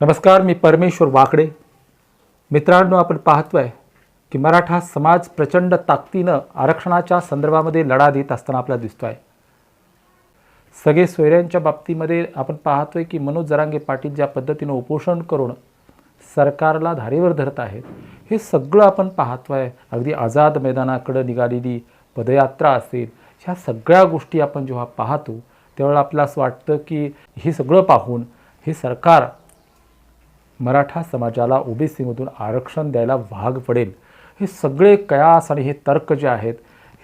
नमस्कार मी परमेश्वर वाकडे. मित्रांनो आपण पाहतो आहे की मराठा समाज प्रचंड ताकदीनं आरक्षणाच्या संदर्भामध्ये लढा देत असताना आपल्याला दिसतो आहे सगळे सोयऱ्यांच्या बाबतीमध्ये आपण पाहतोय की मनोज जरांगे पाटील ज्या पद्धतीनं उपोषण करून सरकारला धारेवर धरत आहेत हे सगळं आपण पाहतो आहे अगदी आझाद मैदानाकडं निघालेली पदयात्रा असेल ह्या सगळ्या गोष्टी आपण जेव्हा पाहतो त्यावेळेला आपल्याला असं वाटतं की हे सगळं पाहून हे सरकार मराठा समाजाला ओबीसीमधून आरक्षण द्यायला भाग पडेल. हे सगळे कयास आणि हे तर्क जे आहेत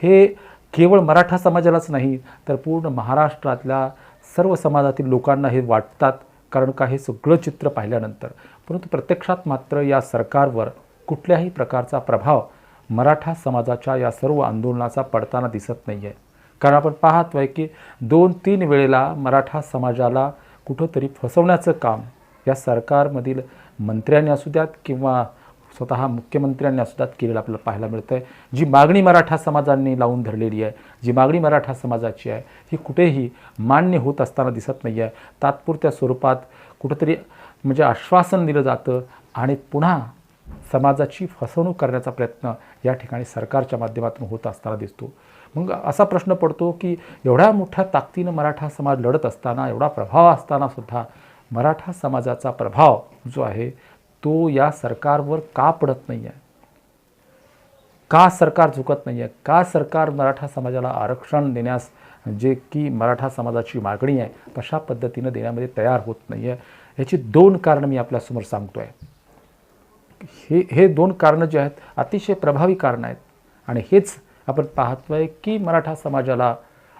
हे केवळ मराठा समाजालाच नाही तर पूर्ण महाराष्ट्रातल्या सर्व समाजातील लोकांना हे वाटतात कारण का हे सगळं चित्र पाहिल्यानंतर. परंतु प्रत्यक्षात मात्र या सरकारवर कुठल्याही प्रकारचा प्रभाव मराठा समाजाच्या या सर्व आंदोलनाचा पडताना दिसत नाही आहे कारण आपण पाहतो आहे की दोन तीन वेळेला मराठा समाजाला कुठंतरी फसवण्याचं काम या सरकारमधील मंत्र्यांनी असू द्यात किंवा स्वतः मुख्यमंत्र्यांनी असू द्यात केलेलं आपल्याला पाहायला मिळतं आहे जी मागणी मराठा समाजांनी लावून धरलेली आहे जी मागणी मराठा समाजाची आहे ही कुठेही मान्य होत असताना दिसत नाही आहे तात्पुरत्या स्वरूपात कुठंतरी म्हणजे आश्वासन दिलं जातं आणि पुन्हा समाजाची फसवणूक करण्याचा प्रयत्न या ठिकाणी सरकारच्या माध्यमातून होत असताना दिसतो. मग असा प्रश्न पडतो की एवढ्या मोठ्या ताकदीनं मराठा समाज लढत असताना एवढा प्रभाव असताना सुद्धा मराठा समाजाचा प्रभाव जो आहे तो या सरकारवर का पडत नाही आहे का सरकार झुकत नाही आहे का सरकार मराठा समाजाला आरक्षण देण्यास जे की मराठा समाजाची मागणी आहे तशा पद्धतीनं देण्यामध्ये तयार होत नाही आहे याची दोन कारणं मी आपल्यासमोर सांगतो आहे हे हे दोन कारणं जे आहेत अतिशय प्रभावी कारणं आहेत. आणि हेच आपण पाहतोय की मराठा समाजाला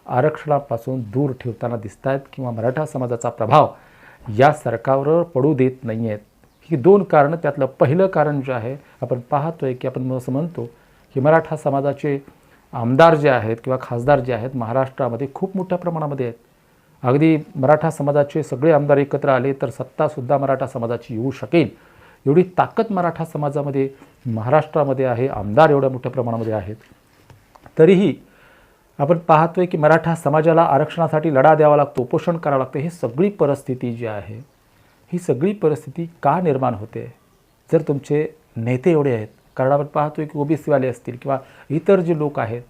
आरक्षणापासून दूर ठेवताना दिसत आहेत किंवा मराठा समाजाचा प्रभाव या सरकारवर पडू देत नाही आहेत ही दोन कारणं त्यातलं पहिलं कारण जे आहे आपण पाहतोय की आपण असं म्हणतो की मराठा समाजाचे आमदार जे आहेत किंवा खासदार जे आहेत महाराष्ट्रामध्ये खूप मोठ्या प्रमाणामध्ये आहेत. अगदी मराठा समाजाचे सगळे आमदार एकत्र आले तर सत्तासुद्धा मराठा समाजाची येऊ शकेल. एवढी ताकद मराठा समाजामध्ये महाराष्ट्रामध्ये आहे आमदार एवढ्या मोठ्या प्रमाणामध्ये आहेत. तरीही आपण पाहतोय की मराठा समाजाला आरक्षणासाठी लढा द्यावा लागतो उपोषण करावं लागतं. ही सगळी परिस्थिती जी आहे ही सगळी परिस्थिती का निर्माण होते? जर तुमचे नेते एवढे आहेत कारण आपण पाहतोय की ओबीसीवाले असतील किंवा इतर जे लोक आहेत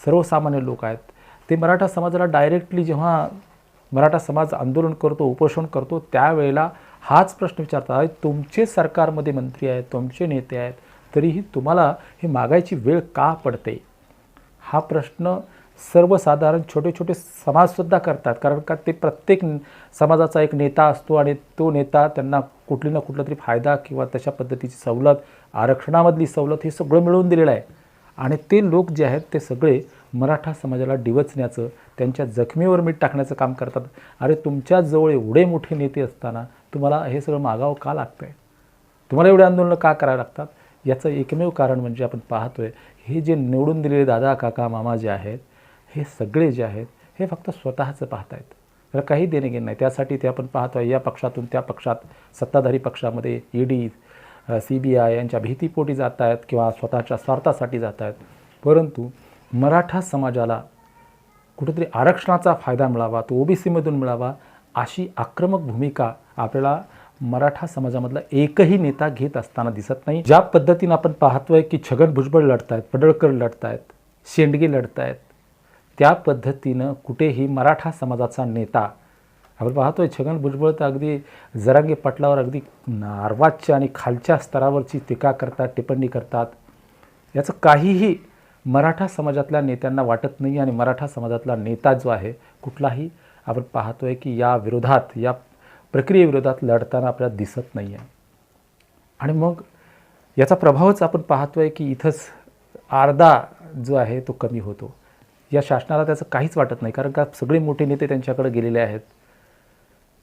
सर्वसामान्य लोक आहेत ते मराठा समाजाला डायरेक्टली जेव्हा मराठा समाज आंदोलन करतो उपोषण करतो त्यावेळेला हाच प्रश्न विचारतात. तुमचे सरकारमध्ये मंत्री आहेत तुमचे नेते आहेत तरीही तुम्हाला हे मागायची वेळ का पडते? हा प्रश्न सर्वसाधारण छोटे छोटे समाजसुद्धा करतात. कारण का ते प्रत्येक समाजाचा एक नेता असतो आणि तो नेता त्यांना कुठली ना कुठला तरी फायदा किंवा तशा पद्धतीची सवलत आरक्षणामधली सवलत हे सगळं मिळवून दिलेलं आहे. आणि ते लोक जे आहेत ते सगळे मराठा समाजाला डिवचण्याचं त्यांच्या जखमीवर मीठ टाकण्याचं काम करतात. अरे तुमच्याजवळ एवढे मोठे नेते असताना तुम्हाला हे सगळं मागावं का लागतं आहे तुम्हाला एवढे आंदोलनं का करायला लागतात? याचं एकमेव कारण म्हणजे आपण पाहतोय हे जे निवडून दिलेले दादा काका मामा जे आहेत हे सगळे जे आहेत हे फक्त स्वतःचं पाहत आहेत काही देणे नाही. त्यासाठी ते आपण पाहतो या पक्षातून त्या पक्षात सत्ताधारी पक्षामध्ये E D C B I यांच्या भीतीपोटी जात आहेत किंवा स्वतःच्या स्वार्थासाठी जात आहेत परंतु मराठा समाजाला कुठेतरी आरक्षणाचा फायदा मिळावा तो ओबीसीमधून मिळावा अशी आक्रमक भूमिका आपल्याला मराठा समाजामधला एकही नेता घेत असताना दिसत नाही. ज्या पद्धतीनं आपण पाहतोय की छगन भुजबळ लढतायत पडळकर लढतायत शेंडगे लढतायत त्या पद्धतीनं कुठेही मराठा समाजाचा नेता आपण पाहतोय छगन भुजबळ तर अगदी जरांगे पटलावर अगदी नार्वाच्या आणि खालच्या स्तरावरची टीका करतात टिप्पणी करतात. याचं काहीही मराठा समाजातल्या नेत्यांना वाटत नाही आणि मराठा समाजातला नेता जो आहे कुठलाही आपण पाहतोय की या विरोधात या प्रक्रियेविरोधात लढताना आपल्याला दिसत नाही आहे आणि मग याचा प्रभावच आपण पाहतोय की इथंच अर्धा जो आहे तो कमी होतो. या शासनाला त्याचं काहीच वाटत नाही. कारण का सगळे मोठे नेते त्यांच्याकडे गेलेले आहेत.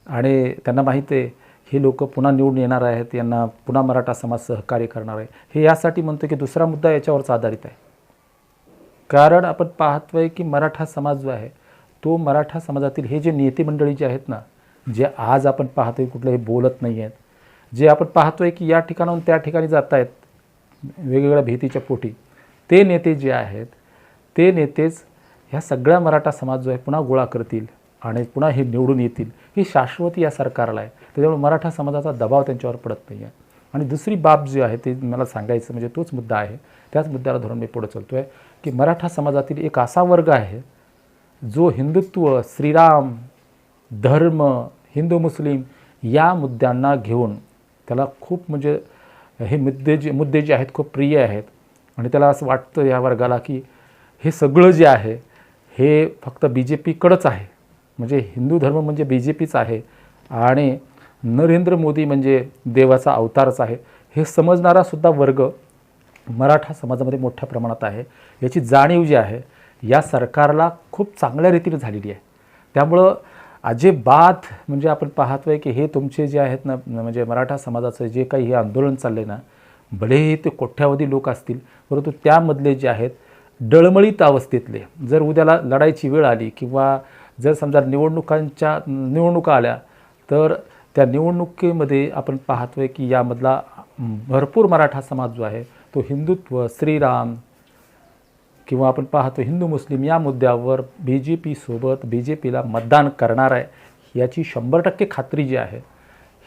आणि त्यांना माहीत आहे हे लोक पुन्हा निवडून येणार आहेत यांना पुन्हा मराठा समाज सहकार्य करणार आहे. हे यासाठी म्हणतो की दुसरा मुद्दा याच्यावरच आधारित आहे. कारण आपण पाहतोय की मराठा समाज जो आहे तो मराठा समाजातील हे जे नेते मंडळी जे आहेत ना जे आज आपण पाहतोय कुठलंही बोलत नाही आहेत जे आपण पाहतोय की या ठिकाणाहून त्या ठिकाणी जात आहेत वेगवेगळ्या भीतीच्या पोटी ते नेते जे आहेत ते नेतेच ह्या सगळ्या मराठा समाज जो आहे पुन्हा गोळा करतील आणि पुन्हा हे निवडून येतील ही शाश्वती या सरकारला आहे. त्याच्यामुळे मराठा समाजाचा दबाव त्यांच्यावर पडत नाही आहे आणि दुसरी बाब जी आहे ती मला सांगायचं म्हणजे तोच मुद्दा आहे. त्याच मुद्द्याला धरून मी पुढे चालतो आहे की मराठा समाजातील एक असा वर्ग आहे जो हिंदुत्व श्रीराम धर्म हिंदू मुस्लिम या मुद्द्यांना घेऊन त्याला खूप म्हणजे हे मुद्दे जे मुद्दे जे आहेत खूप प्रिय आहेत. आणि त्याला असं वाटतं या वर्गाला की हे सगळं जे आहे हे फक्त बी जे पीकडंच आहे. म्हणजे हिंदू धर्म म्हणजे बी जे पीच आहे आणि नरेंद्र मोदी म्हणजे देवाचा अवतारच आहे. हे समजणारासुद्धा वर्ग मराठा समाजामध्ये मोठ्या प्रमाणात आहे. याची जाणीव जी आहे या सरकारला खूप चांगल्या रीतीने झालेली आहे. त्यामुळं अजिबात म्हणजे आपण पाहतोय की हे तुमचे जे आहेत ना म्हणजे मराठा समाजाचं जे काही हे आंदोलन चाललं आहे ना भलेही ते कोट्यावधी लोक असतील परंतु त्यामधले जे आहेत डळमळीत अवस्थेतले. जर उद्याला लढायची वेळ आली किंवा जर समजा निवडणुकांच्या निवडणुका आल्या तर त्या निवडणुकीमध्ये आपण पाहतोय की यामधला भरपूर मराठा समाज जो आहे तो हिंदुत्व श्रीराम किंवा आपण पाहतो हिंदू मुस्लिम या मुद्द्यावर बी जे पीसोबत बी जे पीला मतदान करणार आहे याची शंभर टक्के खात्री जी आहे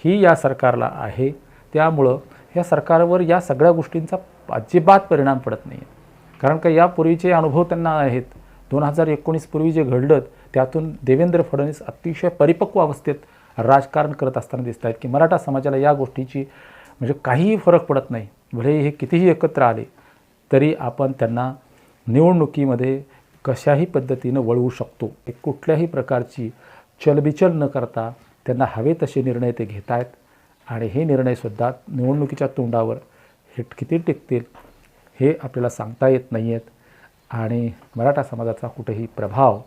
ही या सरकारला आहे. त्यामुळं या सरकारवर या सगळ्या गोष्टींचा अजिबात परिणाम पडत नाही आहे कारण का यापूर्वीचे अनुभव त्यांना आहेत दोन हजार एकोणीस पूर्वी जे घडलं त्यातून देवेंद्र फडणवीस अतिशय परिपक्व अवस्थेत राजकारण करत असताना दिसत आहेत की मराठा समाजाला या गोष्टीची म्हणजे काहीही फरक पडत नाही. भले हे कितीही एकत्र आले तरी आपण त्यांना निवडणुकीमध्ये कशाही पद्धतीनं वळवू शकतो. एक कुठल्याही प्रकारची चलबिचल न करता त्यांना हवे तसे निर्णय ते घेत आहेत आणि हे निर्णयसुद्धा निवडणुकीच्या तोंडावर हे किती टिकतील. हे आपल्याला सांगता येत नाही आहेत आणि मराठा समाजाचा कुठेही प्रभाव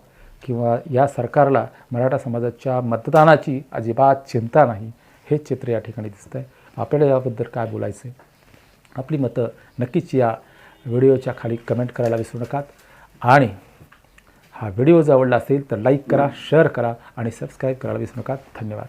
किंवा या सरकारला मराठा समाजाच्या मतदानाची अजिबात चिंता नाही हेच चित्र या ठिकाणी दिसतं आहे आपल्याला याबद्दल काय बोलायचं आहे आपली मतं नक्कीच या व्हिडिओच्या खाली कमेंट करायला विसरू नका आणि हा व्हिडिओ जर आवडला असेल तर लाईक करा शेअर करा आणि सबस्क्राईब करायला विसरू नका धन्यवाद.